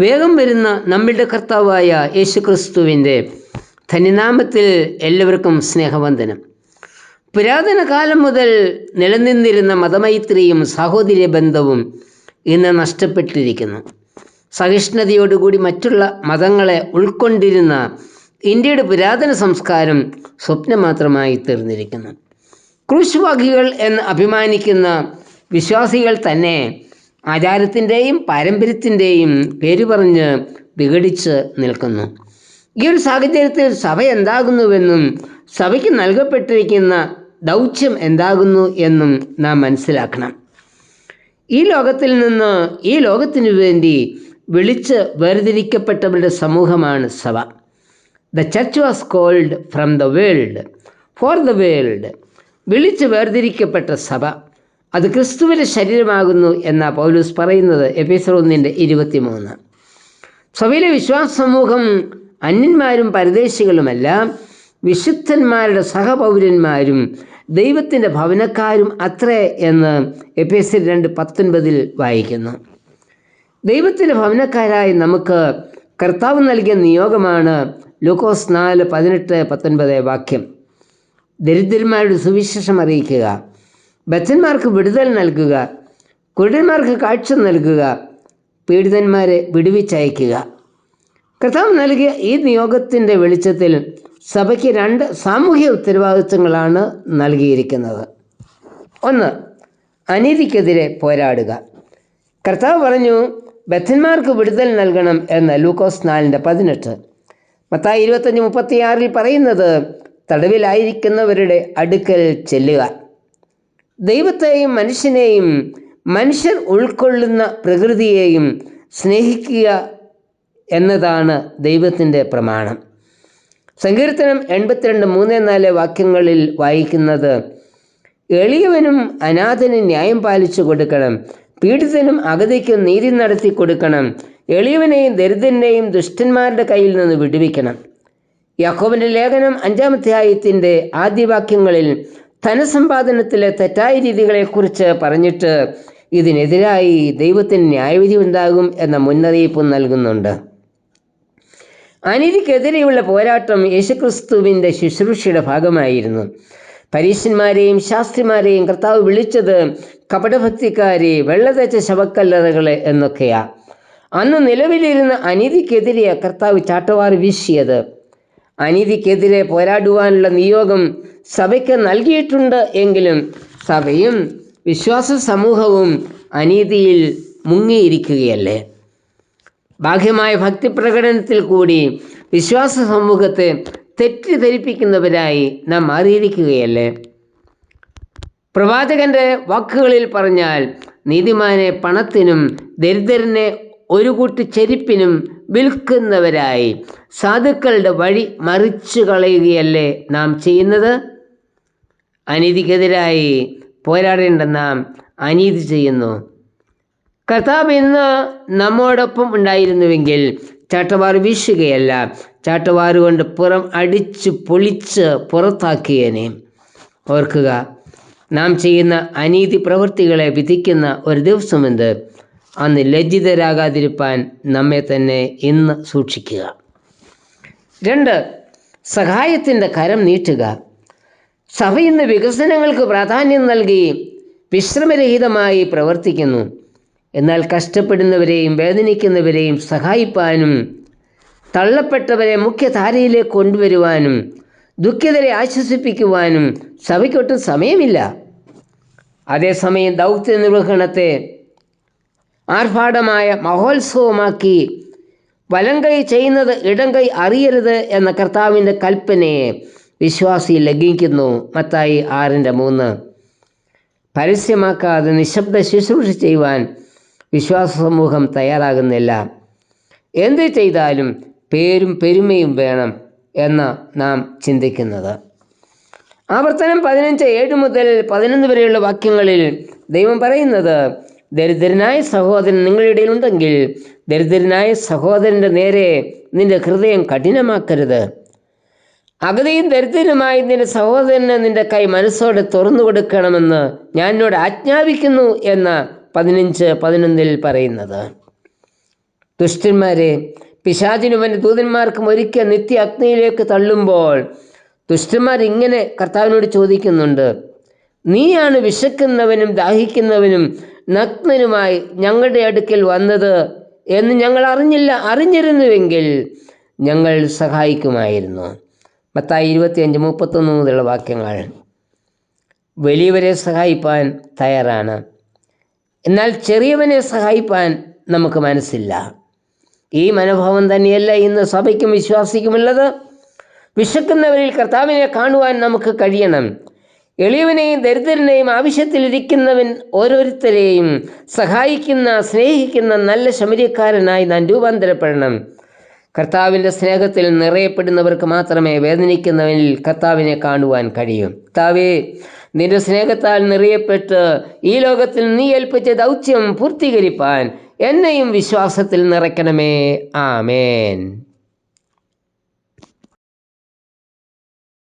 വേഗം വരുന്ന നമ്മളുടെ കർത്താവായ യേശുക്രിസ്തുവിന്റെ ധനിനാമത്തിൽ എല്ലാവർക്കും സ്നേഹവന്ദനം. പുരാതന കാലം മുതൽ നിലനിന്നിരുന്ന മതമൈത്രിയും സാഹോദര്യ ബന്ധവും ഇന്ന് നഷ്ടപ്പെട്ടിരിക്കുന്നു. സഹിഷ്ണുതയോടുകൂടി മറ്റുള്ള മതങ്ങളെ ഉൾക്കൊണ്ടിരുന്ന ഇന്ത്യയുടെ പുരാതന സംസ്കാരം സ്വപ്നം മാത്രമായി തീർന്നിരിക്കുന്നു ക്രൂശുവാഹികൾ എന്ന് അഭിമാനിക്കുന്ന വിശ്വാസികൾ തന്നെ ആചാരത്തിന്റെയും പാരമ്പര്യത്തിന്റെയും പേര് പറഞ്ഞ് വിഘടിച്ച് നിൽക്കുന്നു. ഈ ഒരു സാഹചര്യത്തിൽ സഭ എന്താകുന്നുവെന്നും സഭയ്ക്ക് നൽകപ്പെട്ടിരിക്കുന്ന ദൗത്യം എന്താകുന്നു എന്നും നാം മനസ്സിലാക്കണം. ഈ ലോകത്തിൽ നിന്ന് ഈ ലോകത്തിനു വേണ്ടി വിളിച്ച് വേർതിരിക്കപ്പെട്ടവരുടെ സമൂഹമാണ് സഭ. The church was called from the world for the world വിളിച്ച് വേർതിരിക്കപ്പെട്ട സഭ. അത് ക്രിസ്തുവിന്റെ ശരീരമാകുന്നു എന്ന പൗലൂസ് പറയുന്നത് എപ്പിസോഡ് ഒന്നിന്റെ ഇരുപത്തിമൂന്ന്. സഭയിലെ വിശ്വാസ സമൂഹം അന്യന്മാരും പരദേശികളുമല്ല വിശുദ്ധന്മാരുടെ സഹപൗരന്മാരും ദൈവത്തിന്റെ ഭവനക്കാരും അത്രേ എന്ന് എപ്പിസോഡ് രണ്ട് പത്തൊൻപതിൽ വായിക്കുന്നു. ദൈവത്തിന്റെ ഭവനക്കാരായി നമുക്ക് കർത്താവ് നൽകിയ നിയോഗമാണ് ലൂക്കോസ് നാല് പതിനെട്ട് പത്തൊൻപത് വാക്യം. ദരിദ്രന്മാരുടെ സുവിശേഷം അറിയിക്കുക. ബച്ചന്മാർക്ക് വിടുതൽ നൽകുക കുരുടന്മാർക്ക് കാഴ്ച നൽകുക പീഡിതന്മാരെ വിടുവിച്ചയക്കുക. കർത്താവ് നൽകിയ ഈ നിയോഗത്തിന്റെ വെളിച്ചത്തിൽ സഭയ്ക്ക് രണ്ട് സാമൂഹ്യ ഉത്തരവാദിത്വങ്ങളാണ് നൽകിയിരിക്കുന്നത്. ഒന്ന് അനീതിക്കെതിരെ പോരാടുക. കർത്താവ് പറഞ്ഞു ബദ്ധന്മാർക്ക് വിടുതൽ നൽകണം എന്ന് ലൂക്കോസ് നാലിന്റെ പതിനെട്ട്. മത്തായി ഇരുപത്തഞ്ച് മുപ്പത്തിയാറിൽ പറയുന്നത് തടവിലായിരിക്കുന്നവരുടെ അടുക്കൽ ചെല്ലുക. ദൈവത്തെയും മനുഷ്യനെയും മനുഷ്യർ ഉൾക്കൊള്ളുന്ന പ്രകൃതിയെയും സ്നേഹിക്കുക എന്നതാണ് ദൈവത്തിന്റെ പ്രമാണം. സങ്കീർത്തനം എൺപത്തിരണ്ട് മൂന്ന് നാല് വാക്യങ്ങളിൽ വായിക്കുന്നത് എളിയവനും അനാഥനും ന്യായം പാലിച്ചു കൊടുക്കണം പീഡിതനും അഗതിക്കും നീതി നടത്തി കൊടുക്കണം എളിയവനെയും ദരിദ്രനെയും ദുഷ്ടന്മാരുടെ കയ്യിൽ നിന്ന് വിടുവിക്കണം. യാക്കോബിന്റെ ലേഖനം അഞ്ചാമധ്യായത്തിന്റെ ആദ്യവാക്യങ്ങളിൽ ധനസമ്പാദനത്തിലെ തെറ്റായ രീതികളെക്കുറിച്ച് പറഞ്ഞിട്ട് ഇതിനെതിരായി ദൈവത്തിന് ന്യായവിധി ഉണ്ടാകും എന്ന മുന്നറിയിപ്പ് നൽകുന്നുണ്ട്. അനീതിക്കെതിരെയുള്ള പോരാട്ടം യേശുക്രിസ്തുവിന്റെ ശുശ്രൂഷയുടെ ഭാഗമായിരുന്നു. പരീശന്മാരെയും ശാസ്ത്രിമാരെയും കർത്താവ് വിളിച്ചത് കപടഭക്തിക്കാരെ വെള്ളതച്ച ശവക്കല്ലറകളെ എന്നൊക്കെയാ. അന്ന് നിലവിലിരുന്ന അനീതിക്കെതിരെയാണ് കർത്താവ് ചാട്ടവാർ വീശിയത്. അനീതിക്കെതിരെ പോരാടുവാനുള്ള നിയോഗം സഭയ്ക്ക് നൽകിയിട്ടുണ്ട് എങ്കിലും സഭയും വിശ്വാസ സമൂഹവും അനീതിയിൽ മുങ്ങിയിരിക്കുകയല്ലേ? ബാഹ്യമായ ഭക്തി പ്രകടനത്തിൽ കൂടി വിശ്വാസ സമൂഹത്തെ തെറ്റിദ്ധരിപ്പിക്കുന്നവരായി നാം മാറിയിരിക്കുകയല്ലേ? പ്രവാചകന്റെ വാക്കുകളിൽ പറഞ്ഞാൽ നീതിമാനെ പണത്തിനും ദരിദ്രനെ ഒരു കൂട്ടി ചെരിപ്പിനും വിൽക്കുന്നവരായി. സാധുക്കളുടെ വഴി മറിച്ചു കളയുകയല്ലേ നാം ചെയ്യുന്നത്? അനീതിക്കെതിരായി പോരാടേണ്ട നാം അനീതി ചെയ്യുന്നു. കർത്താവ് ഇന്ന് നമ്മോടൊപ്പം ഉണ്ടായിരുന്നുവെങ്കിൽ ചാട്ടവാർ വീശുകയല്ല. ചാട്ടവാറുകൊണ്ട് പുറം അടിച്ച് പൊളിച്ച് പുറത്താക്കിയേനെ. ഓർക്കുക നാം ചെയ്യുന്ന അനീതി പ്രവൃത്തികളെ വിധിക്കുന്ന ഒരു ദിവസമെന്ത്? അന്ന് ലജ്ജിതരാകാതിരിപ്പാൻ നമ്മെ തന്നെ ഇന്ന് സൂക്ഷിക്കുക. രണ്ട് സഹായത്തിന്റെ കരം നീട്ടുക. സഭ ഇന്ന് വികസനങ്ങൾക്ക് പ്രാധാന്യം നൽകി വിശ്രമരഹിതമായി പ്രവർത്തിക്കുന്നു. എന്നാൽ കഷ്ടപ്പെടുന്നവരെയും വേദനിക്കുന്നവരെയും സഹായിപ്പാനും തള്ളപ്പെട്ടവരെ മുഖ്യധാരയിലേക്ക് കൊണ്ടുവരുവാനും ദുഃഖിതരെ ആശ്വസിപ്പിക്കുവാനും സഭയ്ക്കൊട്ടും സമയമില്ല. അതേസമയം ദൗത്യ നിർവഹണത്തെ ആർഭാടമായ മഹോത്സവമാക്കി. വലം കൈ ചെയ്യുന്നത് ഇടം കൈ അറിയരുത് എന്ന കർത്താവിന്റെ കൽപ്പനയെ വിശ്വാസി ലംഘിക്കുന്നു. മത്തായി ആറിന്റെ മൂന്ന്. പരസ്യമാക്കാതെ നിശബ്ദ ശുശ്രൂഷ ചെയ്യുവാൻ വിശ്വാസ സമൂഹം തയ്യാറാകുന്നില്ല. എന്ത് ചെയ്താലും പേരും പെരുമയും വേണം എന്ന നാം ചിന്തിക്കുന്നത്. ആവർത്തനം പതിനഞ്ച് ഏഴ് മുതൽ പതിനൊന്ന് വരെയുള്ള വാക്യങ്ങളിൽ ദൈവം പറയുന്നത് ദരിദ്രനായ സഹോദരൻ നിങ്ങളുടെ ഇടയിലുണ്ടെങ്കിൽ ദരിദ്രനായ സഹോദരന്റെ നേരെ നിന്റെ ഹൃദയം കഠിനമാക്കരുത്. അഗതിയും ദരിദ്രനുമായി നിന്റെ സഹോദരന് നിന്റെ കൈ മനസ്സോടെ തുറന്നു കൊടുക്കണമെന്ന് ഞാൻ എന്നോട് ആജ്ഞാപിക്കുന്നു എന്ന് പതിനഞ്ച് പതിനൊന്നിൽ പറയുന്നത്. ദുഷ്ടന്മാരെ പിശാചിനും അവന്റെ ദൂതന്മാർക്കും ഒരിക്കൽ നിത്യ അഗ്നിയിലേക്ക് തള്ളുമ്പോൾ ദുഷ്ടന്മാർ ഇങ്ങനെ കർത്താവിനോട് ചോദിക്കുന്നുണ്ട് നീയാണ് വിശക്കുന്നവനും ദാഹിക്കുന്നവനും നഗ്നനുമായി ഞങ്ങളുടെ അടുക്കൽ വന്നത് എന്ന് ഞങ്ങൾ അറിഞ്ഞില്ല അറിഞ്ഞിരുന്നുവെങ്കിൽ ഞങ്ങൾ സഹായിക്കുമായിരുന്നു. മത്തായി ഇരുപത്തിയഞ്ച് മുപ്പത്തൊന്ന് മുതലുള്ള വാക്യങ്ങൾ. വലിയവരെ സഹായിപ്പാൻ തയ്യാറാണ്. എന്നാൽ ചെറിയവനെ സഹായിപ്പാൻ നമുക്ക് മനസ്സില്ല. ഈ മനോഭാവം തന്നെയല്ല ഇന്ന് സഭയ്ക്കും വിശ്വാസിക്കുമുള്ളത് വിശക്കുന്നവരിൽ കർത്താവിനെ കാണുവാൻ നമുക്ക് കഴിയണം. എളിയവനെയും ദരിദ്രനെയും ആവശ്യത്തിലിരിക്കുന്നവൻ ഓരോരുത്തരെയും സഹായിക്കുന്ന സ്നേഹിക്കുന്ന നല്ല ശമരിക്കാരനായി നാം രൂപാന്തരപ്പെടണം. കർത്താവിന്റെ സ്നേഹത്തിൽ നിറയപ്പെടുന്നവർക്ക് മാത്രമേ വേദനിക്കുന്നവനിൽ കർത്താവിനെ കാണുവാൻ കഴിയൂ. കർത്താവേ നിന്റെ സ്നേഹത്താൽ നിറയപ്പെട്ട് ഈ ലോകത്തിൽ നീ ഏൽപ്പിച്ച ദൗത്യം പൂർത്തീകരിപ്പാൻ എന്നെയും വിശ്വാസത്തിൽ നിറയ്ക്കണമേ. ആമേൻ.